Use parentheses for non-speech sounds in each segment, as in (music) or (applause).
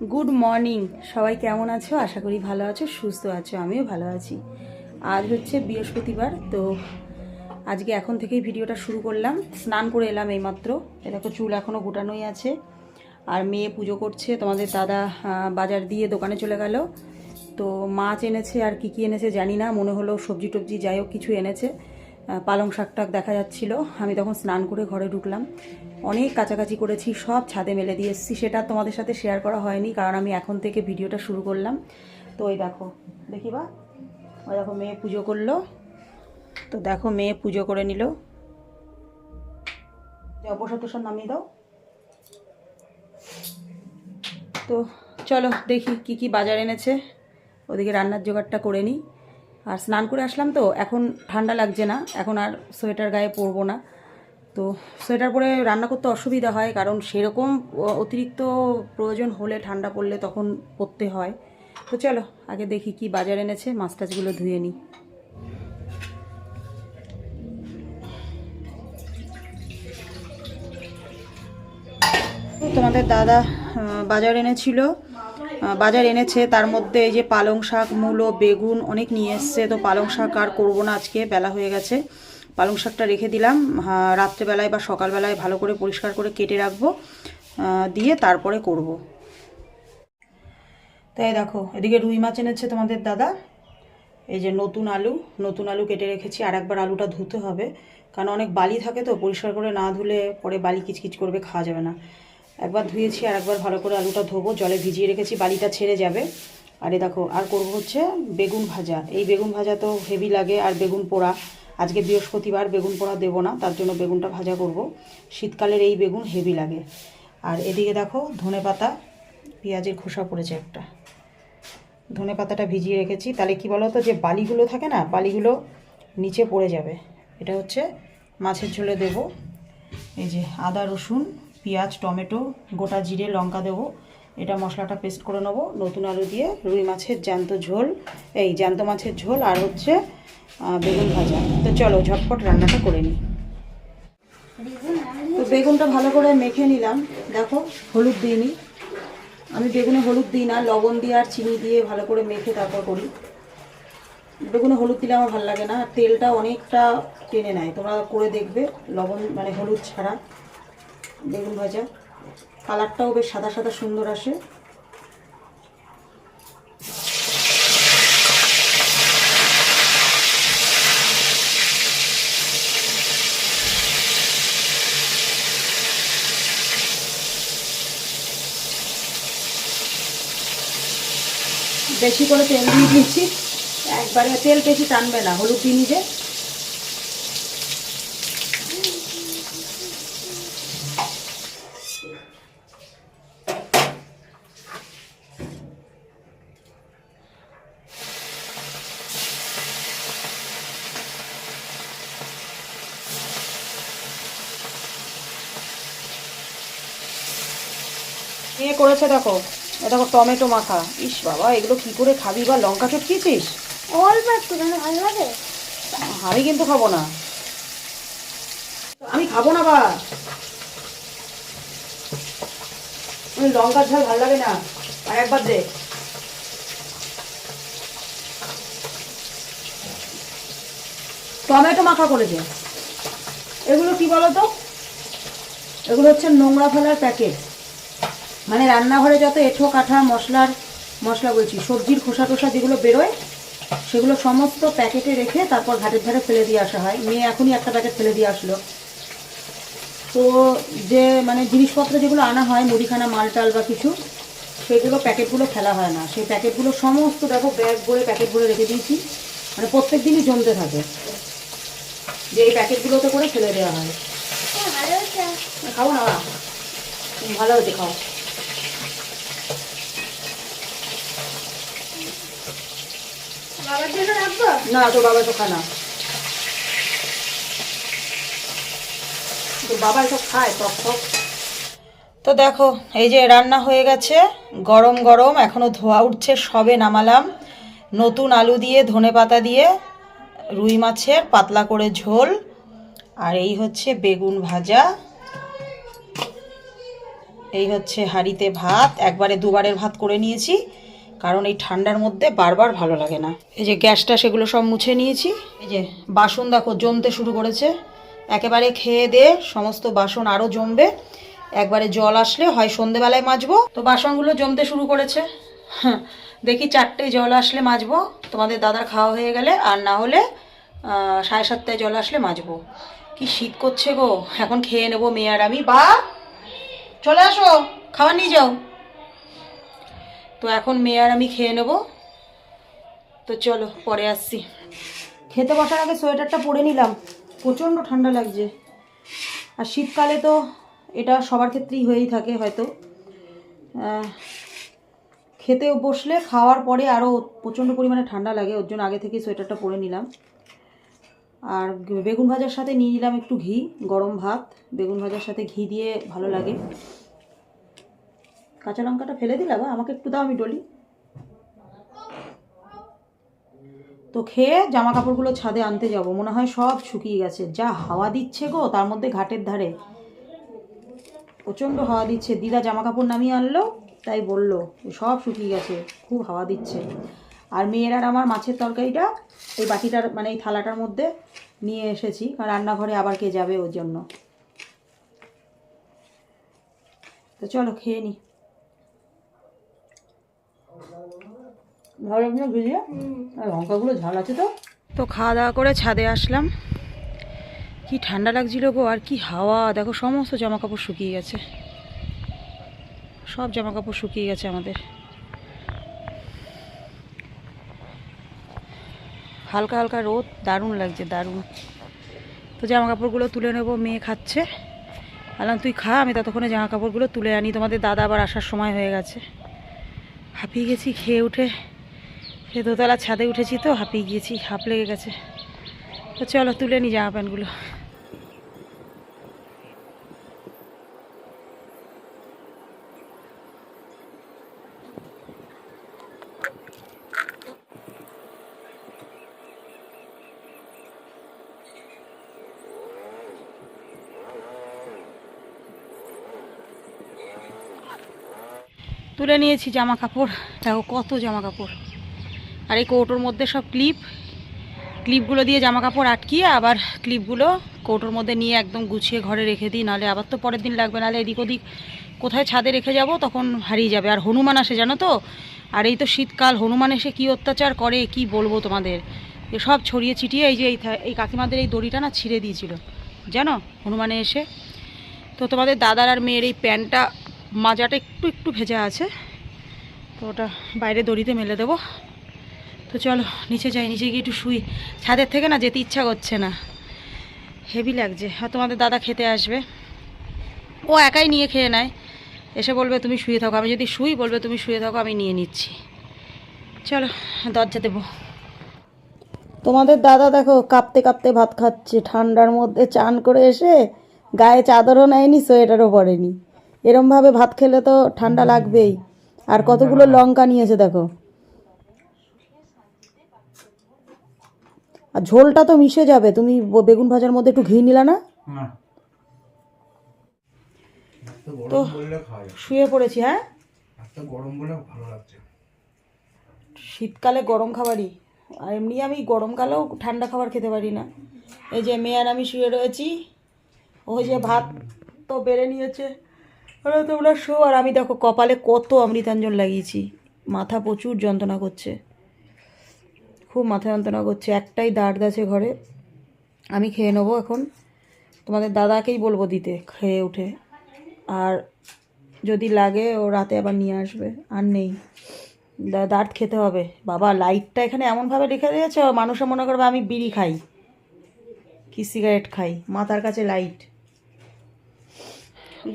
Good morning সবাই কেমন আছো? আশা করি ভালো আছো, সুস্থ আছো, আমিও ভালো আছি। আজ হচ্ছে বৃহস্পতিবার, তো আজকে এখন থেকেই ভিডিওটা শুরু করলাম। স্নান করে এলাম এইমাত্র। দেখো, চুল এখনও গোটানোই আছে। আর মেয়ে পুজো করছে, তোমাদের দাদা বাজার দিয়ে দোকানে চলে গেল। তো মাছ এনেছে আর কি কি এনেছে জানি না, মনে হলো সবজি টবজি যাই হোক, কিছু এনেছে। পালং শাক টাক দেখা যাচ্ছিল। আমি তখন স্নান করে ঘরে ঢুকলাম। অনেক কাছাকাছি করেছি, সব ছাদে মেলে দিয়ে এসেছি। সেটা তোমাদের সাথে শেয়ার করা হয়নি, কারণ আমি এখন থেকে ভিডিওটা শুরু করলাম। তো ওই দেখো, দেখি বা, ওই দেখো মেয়ে পুজো করল। তো দেখো মেয়ে পুজো করে নিল। টসর নামিয়ে দাও। তো চলো দেখি কি কি বাজার এনেছে। ওদিকে রান্নার জোগাড়টা করে নিই। আর স্নান করে আসলাম তো, এখন ঠান্ডা লাগছে না, এখন আর সোয়েটার গায়ে পরবো না। তো সোয়েটার পরে রান্না করতে অসুবিধা হয়, কারণ সেরকম অতিরিক্ত প্রয়োজন হলে ঠান্ডা পড়লে তখন পরতে হয়। তো চলো, আগে দেখি কি বাজার এনেছে মাছ টাছগুলো ধুয়ে নিই। তোমাদের দাদা বাজার এনেছিল। বাজার এনেছে। তার মধ্যে এই যে পালং শাক, মূলো, বেগুন অনেক নিয়ে এসছে। তো পালং শাক আর করব না, আজকে বেলা হয়ে গেছে। পালং শাকটা রেখে দিলাম। রাত্রেবেলায় বা সকালবেলায় ভালো করে পরিষ্কার করে কেটে রাখব। দিয়ে তারপরে করব। তাই দেখো, এদিকে রুই মাছ এনেছে তোমাদের দাদা। এই যে নতুন আলু নতুন আলু কেটে রেখেছি। আর একবার আলুটা ধুতে হবে। কারণ অনেক বালি থাকে তো, পরিষ্কার করে না ধুলে পরে বালি কিচকিচ করবে, খাওয়া যাবে না। একবার ধুয়েছি আর একবার ভালো করে আলুটা ধোবো, জলে ভিজিয়ে রেখেছি, বালিটা ছেড়ে যাবে। আরে দেখো, আর করব হচ্ছে বেগুন ভাজা। এই বেগুন ভাজা তো হেভি লাগে আর বেগুন পোড়া। আজকে বৃহস্পতিবার বেগুন পোড়া দেবো না, তার জন্য বেগুনটা ভাজা করব। শীতকালের এই বেগুন হেভি লাগে। আর এদিকে দেখো, ধনে পাতা, পেঁয়াজের খোসা পড়েছে একটা। ধনে পাতাটা ভিজিয়ে রেখেছি। তাহলে কি বলো তো যে বালিগুলো থাকে না, বালিগুলো নিচে পড়ে যাবে। এটা হচ্ছে মাছের ঝোলে দেব। এই যে আদা, রসুন পেঁয়াজ, টমেটো, গোটা জিরে, লঙ্কা দেবো। এটা মশলাটা পেস্ট করে নেব। নতুন আলু দিয়ে রুই মাছের জ্যান্ত ঝোল। এই জ্যান্ত মাছের ঝোল আর হচ্ছে বেগুন ভাজা। তো চলো ঝটপট রান্নাটা করে নিই। তো বেগুনটা ভালো করে মেখে নিলাম। দেখো, হলুদ দিইনি। আমি বেগুনে হলুদ দিই না, লবণ দিয়ে আর চিনি দিয়ে ভালো করে মেখে তারপর করি। বেগুনে হলুদ দিলে আমার ভালো লাগে না। তেলটা অনেকটা টেনে নেয়। তোমরা করে দেখবে, লবণ মানে হলুদ ছাড়া। বেগুন ভাজা। কালারটাও বেশ সাদা সাদা সুন্দর আসে। বেশি করে তেল দিয়ে দিয়েছি একবারে তেল বেশি টানবে না, হলুদ দিয়ে নিজে এ করেছে দেখো দেখো টমেটো মাখা। ইস বাবা এগুলো কি করে খাবি বা লঙ্কা চটকিয়েছিস? অল্প একটু ভালো লাগে? আমি কিন্তু খাব না। আমি খাব না বা। লঙ্কার ঝাল ভালো লাগে না। আর একবার দে। টমেটো মাখা করেছে এগুলো কি বলো তো এগুলো হচ্ছে নোংরা ফেলার প্যাকেট মানে রান্নাঘরে যত এঁঠো কাঠা মশলার মশলা বলছি সবজির খোসা টোসা যেগুলো বেরোয় সেগুলো সমস্ত প্যাকেটে রেখে তারপর ঘাটের ধারে ফেলে দিয়ে আসা হয়। মেয়ে এখনই একটা প্যাকেট ফেলে দিয়ে আসলো। তো যে মানে জিনিসপত্র যেগুলো আনা হয় মুদিখানা মাল টাল বা কিছু সেগুলো প্যাকেটগুলো ফেলা হয় না। সেই প্যাকেটগুলো সমস্ত দেখো ব্যাগ ভরে প্যাকেট ভরে রেখে দিয়েছি। মানে প্রত্যেক দিনই জমতে থাকে। যে এই প্যাকেটগুলোতে করে ফেলে দেওয়া হয়। হ্যাঁ, ভালো হচ্ছে না। ভালো হয়েছে খাও বাবার জন্য রাখব না তোর বাবা তো খানা তোর বাবা সব খায় টক টক তো দেখো এই যে রান্না হয়ে গেছে গরম গরম এখনও ধোয়া উঠছে সবে নামালাম। নতুন আলু দিয়ে ধনে পাতা দিয়ে রুই মাছের পাতলা করে ঝোল আর এই হচ্ছে বেগুন ভাজা। এই হচ্ছে হাঁড়িতে ভাত একবারে দুবারের ভাত করে নিয়েছি। কারণ এই ঠান্ডার মধ্যে বারবার ভালো লাগে না। এই যে গ্যাসটা সেগুলো সব মুছে নিয়েছি। এই যে বাসন দেখো জমতে শুরু করেছে। একেবারে খেয়ে দিয়ে সমস্ত বাসন আরও জমবে। একবারে জল আসলে হয় সন্ধেবেলায় মাজবো। তো বাসনগুলো জমতে শুরু করেছে। হ্যাঁ, দেখি চারটে জল আসলে মাজবো। তোমাদের দাদার খাওয়া হয়ে গেলে আর না হলে সাড়ে সাতটায় জল আসলে মাজবো। কি শীত করছে গো। এখন খেয়ে নেব মেয়ে আর আমি। বা চলে আসো খাবার নিয়ে যাও। তো এখন মেয়ে আর আমি খেয়ে নেব। তো চলো, পরে আসছি। খেতে বসার আগে সোয়েটারটা পরে নিলাম। প্রচণ্ড ঠান্ডা লাগছে। আর শীতকালে তো এটা সবার ক্ষেত্রেই হয়েই থাকে হয়তো। খেতে বসলে খাওয়ার পরে আরও প্রচণ্ড পরিমাণে ঠান্ডা লাগে, ওর জন্য আগে থেকেই সোয়েটারটা পরে নিলাম। আর বেগুন ভাজার সাথে নিয়ে নিলাম একটু ঘি, গরম ভাত। বেগুন ভাজার সাথে ঘি দিয়ে ভালো লাগে। কাঁচা লঙ্কাটা ফেলে দিলা বা আমাকে একটু দাও, আমি ডলি। তো খেয়ে জামা কাপড়গুলো ছাদে আনতে যাব। মনে হয় সব শুকিয়ে গেছে। যা হাওয়া দিচ্ছে গো, তার মধ্যে ঘাটের ধারে। প্রচণ্ড হাওয়া দিচ্ছে। দিদা জামা কাপড় নামিয়ে আনলো, তাই বলল, সব শুকিয়ে গেছে, খুব হাওয়া দিচ্ছে। আর মেয়ের আমার মাছের তরকারিটা এই বাটিটার মানে এই থালাটার মধ্যে নিয়ে এসেছি। কারণ রান্নাঘরে আবার কে যাবে ওর জন্য। তো চলো, খেয়ে নি। ভালো লাগছে না বুঝিয়ে আর লঙ্কাগুলো ঝাল আছে তো? তো খাওয়া দাওয়া করে ছাদে আসলাম। কি ঠান্ডা লাগছিল গো আর কি হাওয়া। দেখো সমস্ত জামা কাপড় শুকিয়ে গেছে। সব জামা কাপড় শুকিয়ে গেছে আমাদের। হালকা হালকা রোদ। দারুণ লাগছে দারুণ। তো জামা কাপড়গুলো তুলে নেব মেয়ে খাচ্ছে। বললাম তুই খা আমি ততক্ষণে জামা কাপড়গুলো তুলে আনি। তোমাদের দাদা আবার আসার সময় হয়ে গেছে। হাঁপিয়ে গেছি খেয়ে উঠে। সে দোতলা ছাদে উঠেছি তো, হাঁপিয়ে গিয়েছি, হাঁপ লেগে গেছে। তো চলো, তুলে নি জামা প্যান্টগুলো। তুলে নিয়েছি জামা কাপড়। দেখো কত জামা কাপড়। আর এই কৌটোর মধ্যে সব ক্লিপ। ক্লিপগুলো দিয়ে জামা কাপড় আটকিয়ে আবার ক্লিপগুলো কৌটোর মধ্যে নিয়ে একদম গুছিয়ে ঘরে রেখে দিই নাহলে আবার তো পরের দিন লাগবে নাহলে এদিক ওদিক কোথায় ছাদে রেখে যাব তখন হারিয়ে যাবে। আর হনুমান আসে, জানো তো? আর এই তো শীতকাল, হনুমান এসে কী অত্যাচার করে, কি বলব তোমাদের? সব ছড়িয়ে ছিটিয়ে এই যে এই কাকিমাদের এই দড়িটা না ছিঁড়ে দিয়েছিল। জানো? হনুমানে এসে। তো তোমাদের দাদার আর মেয়ের এই প্যান্টটা মাজাটা একটু একটু ভেজা আছে। তো ওটা বাইরে দড়িতে মেলে দেবো। তো চলো, নিচে যাই, নিচে গিয়ে একটু শুই। ছাদের থেকে না যেতে ইচ্ছা করছে না। হেভি লাগছে। আর তোমাদের দাদা খেতে আসবে। ও একাই নিয়ে খেয়ে নেয়। এসে বলবে, তুমি শুয়ে থাকো। আমি যদি শুই, বলবে, তুমি শুয়ে থাকো, আমি নিয়ে নিচ্ছি। চলো, দরজা দেবো। তোমাদের দাদা দেখো, কাঁপতে কাঁপতে ভাত খাচ্ছে। ঠান্ডার মধ্যে চান করে এসে গায়ে চাদরও নেয়নি, সোয়েটারও পরেনি। এরমভাবে ভাত খেলে তো ঠান্ডা লাগবেই। আর কতগুলো লঙ্কা নিয়েছে দেখো। আর ঝোলটা তো মিশে যাবে তুমি বেগুন ভাজার মধ্যে একটু ঘি নিলা না? তো শুয়ে পড়েছি হ্যাঁ? শীতকালে গরম খাবারই আর এমনি আমি গরমকালেও ঠান্ডা খাবার খেতে পারি না। এই যে মেয়ে আর আমি শুয়ে রয়েছি ওই যে ভাত তো বেড়ে নিয়েছে ওরা তোমরা শো আর আমি দেখো কপালে কত অমৃতাঞ্জন লাগিয়েছি মাথা প্রচুর যন্ত্রণা করছে। খুব মাথা যন্ত্রণা করছে, একটাই দাঁড় আছে ঘরে। আমি খেয়ে নেব এখন। তোমাদের দাদাকেই বলব দিতে, খেয়ে উঠে। আর যদি লাগে, ও রাতে আবার নিয়ে আসবে। আর নেই। দাঁত খেতে হবে। বাবা, লাইটটা এখানে এমনভাবে রেখে দিয়েছে, মানুষে মনে করবে আমি বিড়ি খাই। কি সিগারেট খাই? মাথার কাছে লাইট।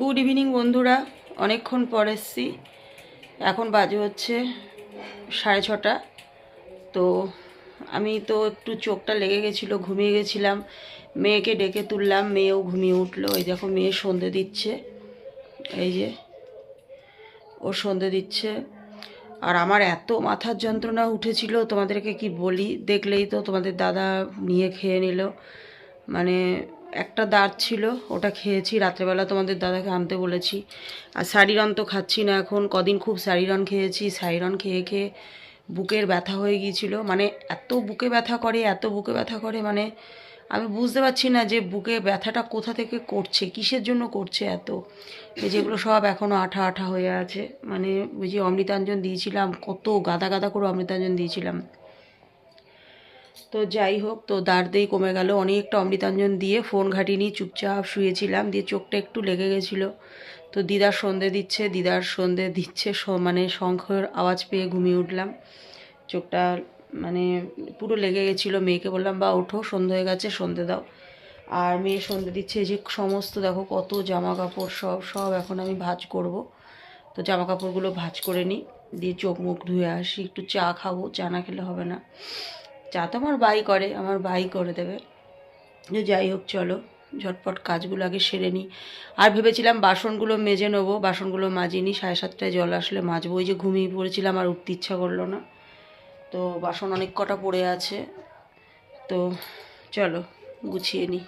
গুড ইভিনিং বন্ধুরা। অনেকক্ষণ পর এসছি। এখন বাজে হচ্ছে সাড়ে ছটা। তো আমি তো একটু চোখটা লেগে গেছিল, ঘুমিয়ে গেছিলাম। মেয়েকে ডেকে তুললাম, মেয়েও ঘুমিয়ে উঠল। এই দেখো, মেয়ে সন্ধে দিচ্ছে। এই যে, ও সন্ধে দিচ্ছে। আর আমার এত মাথার যন্ত্রণা উঠেছিল, তোমাদেরকে কি বলি? দেখলেই তো তোমাদের দাদা নিয়ে খেয়ে নিল। মানে একটা দাঁত ছিল, ওটা খেয়েছি। রাত্রেবেলা তোমাদের দাদাকে আনতে বলেছি। আর শাড়িরন তো খাচ্ছি না এখন। কদিন খুব শাড়িরন খেয়েছি। শাড়িরন খেয়ে খেয়ে বুকের ব্যথা হয়ে গিয়েছিল। মানে এত বুকে ব্যথা করে, এত বুকে ব্যথা করে মানে আমি বুঝতে পারছি না যে বুকে ব্যথাটা কোথা থেকে করছে, কিসের জন্য করছে এত। যেগুলো সব এখনও আঠা আঠা হয়ে আছে। মানে ওই যে অমৃতাঞ্জন দিয়েছিলাম, কত গাদা গাদা করে অমৃতাঞ্জন দিয়েছিলাম। তো যাই হোক, তো দাঁড়তেই কমে গেল। অনেকটা অমৃতাঞ্জন দিয়ে ফোন ঘাটিনি, চুপচাপ শুয়েছিলাম, দিয়ে চোখটা একটু লেগে গেছিল। তো দিদার সন্ধে দিচ্ছে, দিদার সন্ধে দিচ্ছে মানে শঙ্খের আওয়াজ পেয়ে ঘুমিয়ে উঠলাম। চোখটা মানে পুরো লেগে গেছিল মেয়েকে, বললাম, বা, ওঠো, সন্ধে হয়ে গেছে, সন্ধে দাও। আর মেয়ে সন্ধে দিচ্ছে যে সমস্ত দেখো, কত জামা কাপড় সব সব এখন আমি ভাজ করব। তো জামা কাপড়গুলো ভাজ করে নিই, দিয়ে চোখ মুখ ধুয়ে আসি, একটু চা খাব, চা না খেলে হবে না। চা তো আমার বাই করে, আমার বাই করে দেবে। যাই হোক, চলো। ঝটপট কাজগুলো আগে সেরে নিই। আর ভেবেছিলাম বাসনগুলো মেজে নেব, বাসনগুলো মাজিনি, সাড়ে সাতটায় জল আসলে মাজবো। ওই যে ঘুমিয়ে পড়েছিলাম আর উঠতে ইচ্ছা করল না। তো বাসন অনেক কটা পড়ে আছে। তো চলো, গুছিয়ে নিই।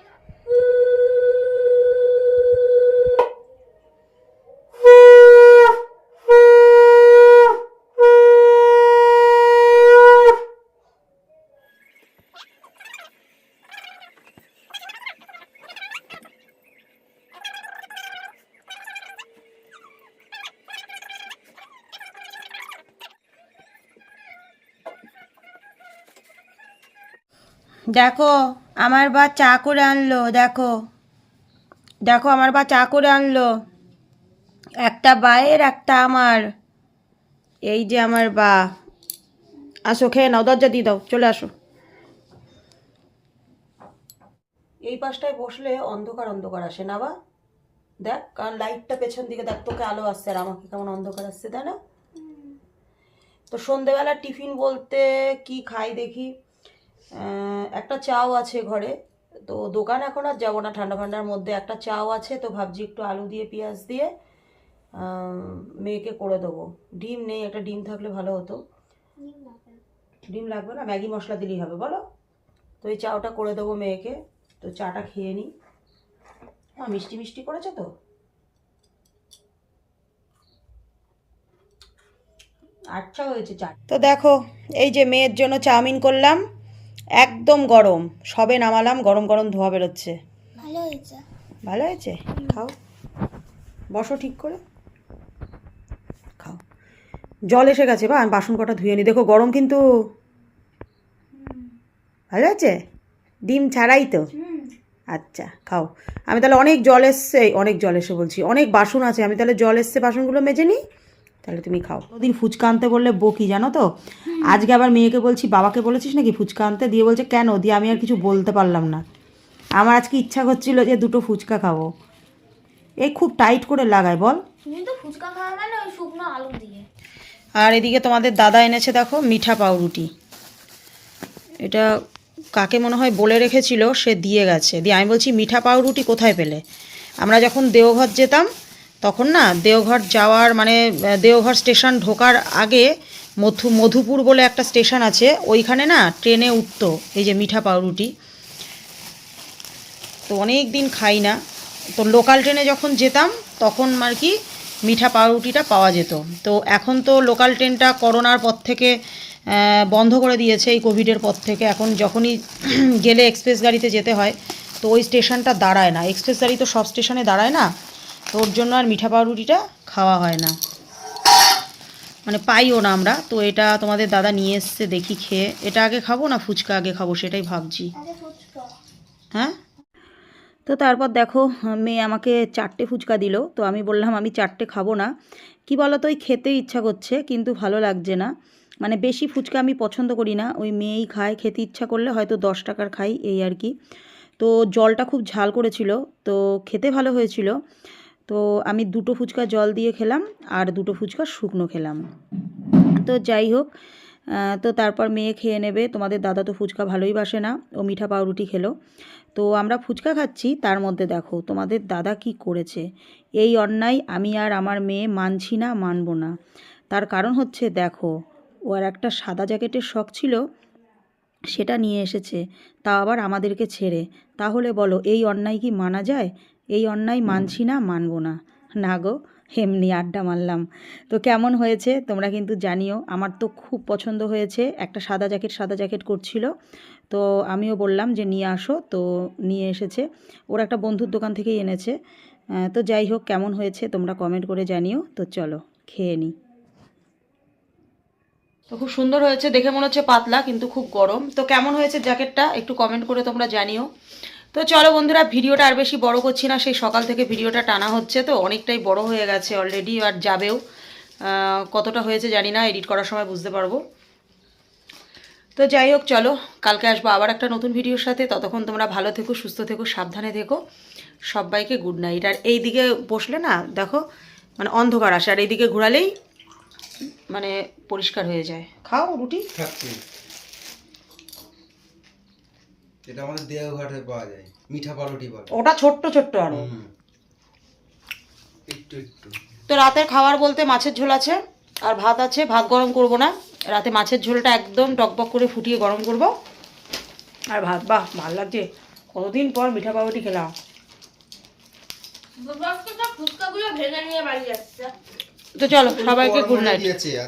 দেখো আমার বা চা করে আনলো দেখো। দেখো আমার বা চা করে আনলো। একটা বায়ের একটা আমার। এই যে আমার বা। আসো খেয়ে নাও দরজা দিয়ে দাও চলে আসো। এই পাশটায় বসলে অন্ধকার অন্ধকার আসে না বা? দেখ কারণ লাইটটা পেছন দিকে দেখ তোকে আলো আসছে আর আমাকে কেমন অন্ধকার আসছে তাই না? তো সন্ধেবেলা টিফিন বলতে কি খাই দেখি? একটা চাও আছে ঘরে। তো দোকান এখন আর যাব না ঠান্ডা ঠান্ডার মধ্যে। একটা চাও আছে তো ভাবছি একটু আলু দিয়ে পেঁয়াজ দিয়ে মেয়েকে করে দেবো। ডিম নেই একটা ডিম থাকলে ভালো হতো। ডিম লাগবে না। ম্যাগি মশলা দিলেই হবে বলো? তো এই চাওটা করে দেবো মেয়েকে। তো চাটা খেয়ে নিই হ্যাঁ মিষ্টি মিষ্টি করেছে তো? আচ্ছা হয়েছে চা তো দেখো এই যে মেয়ের জন্য চাউমিন করলাম। একদম গরম। সবে নামালাম গরম গরম ধোয়া বেরোচ্ছে। ভালো হয়েছে। ভালো হয়েছে? খাও। বসো ঠিক করে। খাও। জল এসে গেছে বা বাসন কটা ধুয়ে নি। দেখো গরম কিন্তু ভালো হয়েছে? ডিম ছাড়াই তো? আচ্ছা খাও। আমি তাহলে অনেক জল এসছে অনেক জল এসে বলছি। অনেক বাসন আছে। আমি তাহলে জল এসছে বাসনগুলো মেজে নিই তাহলে তুমি খাও। ওদিন ফুচকা আনতে বললে বকি জানো তো? আজকে আবার মেয়েকে বলছি বাবাকে বলেছিস নাকি ফুচকা আনতে? দিয়ে বলছে কেন? দিয়ে আমি আর কিছু বলতে পারলাম না। আমার আজকে ইচ্ছা করছিল যে দুটো ফুচকা খাব। এই খুব টাইট করে লাগায় বল। তুমি তো ফুচকা খাওয়া মানে ওই শুকনো আলু দিয়ে আর এদিকে তোমাদের দাদা এনেছে দেখো মিঠা পাউরুটি। এটা কাকে মনে হয় বলে রেখেছিল সে দিয়ে গেছে। দিয়ে আমি বলছি মিঠা পাউরুটি কোথায় পেলে? আমরা যখন দেওঘর যেতাম তখন না দেওঘর যাওয়ার মানে দেওঘর স্টেশন ঢোকার আগে মধু, মধুপুর বলে একটা স্টেশন আছে, ওইখানে না ট্রেনে উঠতো, এই যে মিঠা পাউরুটি। তো অনেক দিন খাই না। তো লোকাল ট্রেনে যখন যেতাম, তখন আর কি মিঠা পাউরুটিটা পাওয়া যেত। তো এখন তো লোকাল ট্রেনটা করোনার পর থেকে বন্ধ করে দিয়েছে, এই কোভিডের পর থেকে। এখন যখনই (clears throat) গেলে এক্সপ্রেস গাড়িতে যেতে হয়, তো ওই স্টেশনটা দাঁড়ায় না। এক্সপ্রেস গাড়ি তো সব স্টেশনে দাঁড়ায় না। তো ওর জন্য আর মিঠা পাউরুটিটা খাওয়া হয় না। মানে পাইও না আমরা। তো এটা তোমাদের দাদা নিয়ে এসছে দেখি খেয়ে। এটা আগে খাব না ফুচকা আগে খাব সেটাই ভাবছি। হ্যাঁ? তো তারপর দেখো মেয়ে আমাকে চারটে ফুচকা দিল। তো আমি বললাম আমি চারটে খাব না। কি বলো তো ওই খেতে ইচ্ছা করছে কিন্তু ভালো লাগছে না। মানে বেশি ফুচকা আমি পছন্দ করি না। ওই মেয়েই খায় খেতে ইচ্ছা করলে হয়তো দশ টাকার খাই এই আর কি। তো জলটা খুব ঝাল করেছিল তো খেতে ভালো হয়েছিল। তো আমি দুটো ফুচকা জল দিয়ে খেলাম আর দুটো ফুচকা শুকনো খেলাম। তো যাই হোক তো তারপর মেয়ে খেয়ে নেবে। তোমাদের দাদা তো ফুচকা ভালোই বাসে না, ও মিঠা পাউরুটি খেলো। তো আমরা ফুচকা খাচ্ছি, তার মধ্যে দেখো তোমাদের দাদা কি করেছে। এই অন্যায় আমি আর আমার মেয়ে মানছি না, মানবো না। তার কারণ হচ্ছে দেখো, ও আর একটা সাদা জ্যাকেটের শখ ছিল, সেটা নিয়ে এসেছে। তা আবার আমাদেরকে ছেড়ে। তাহলে বলো, এই অন্যায় কি মানা যায়? এই অন্যায় মানছি না, মানব না। না গো, এমনি আড্ডা মারলাম। তো কেমন হয়েছে তোমরা কিন্তু জানিও, আমার তো খুব পছন্দ হয়েছে। একটা সাদা জ্যাকেট সাদা জ্যাকেট করছিল। তো আমিও বললাম যে নিয়ে আসো। তো নিয়ে এসেছে। ওর একটা বন্ধুর দোকান থেকেই এনেছে। তো যাই হোক, কেমন হয়েছে তোমরা কমেন্ট করে জানিও। তো চলো, খেয়ে নিই তো খুব সুন্দর হয়েছে, দেখে মনে হচ্ছে পাতলা, কিন্তু খুব গরম। তো কেমন হয়েছে জ্যাকেটটা? একটু কমেন্ট করে তোমরা জানিও। তো চলো বন্ধুরা, ভিডিওটা আর বেশি বড় করছি না, সেই সকাল থেকে ভিডিওটা টানা হচ্ছে তো অনেকটাই বড় হয়ে গেছে অলরেডি আর যাবেও। কতটা হয়েছে জানি না এডিট করার সময় বুঝতে পারব। তো যাই হোক, চলো, কালকে আসব আবার একটা নতুন ভিডিওর সাথে। ততক্ষণ তোমরা ভালো থেকো, সুস্থ থেকো, সাবধানে থেকো। সবাইকে গুড নাইট আর এই দিকে বসলে না, দেখো মানে অন্ধকার আসে, আর এইদিকে ঘোরালেই মানে পরিষ্কার হয়ে যায়। খাও রুটি? খাচ্ছি এটা আমাদের দেওঘাটে পাওয়া যায় মিঠা পাউরুটি বলে। ওটা ছোট্ট ছোট্ট আরও। হুম। একটু একটু। তো রাতের খাবার বলতে মাছের ঝোল আছে আর ভাত আছে ভাত গরম করব না। রাতে মাছের ঝোলটা একদম টকবক করে ফুটিয়ে গরম করব। আর ভাত বাহ ভালো লাগছে। কতদিন পর মিঠা পাউরুটি খেলাম। ফুচকাগুলো ভেঙে নিয়ে বাড়ি যাচ্ছে তো চলো সবাইকে গুড নাইট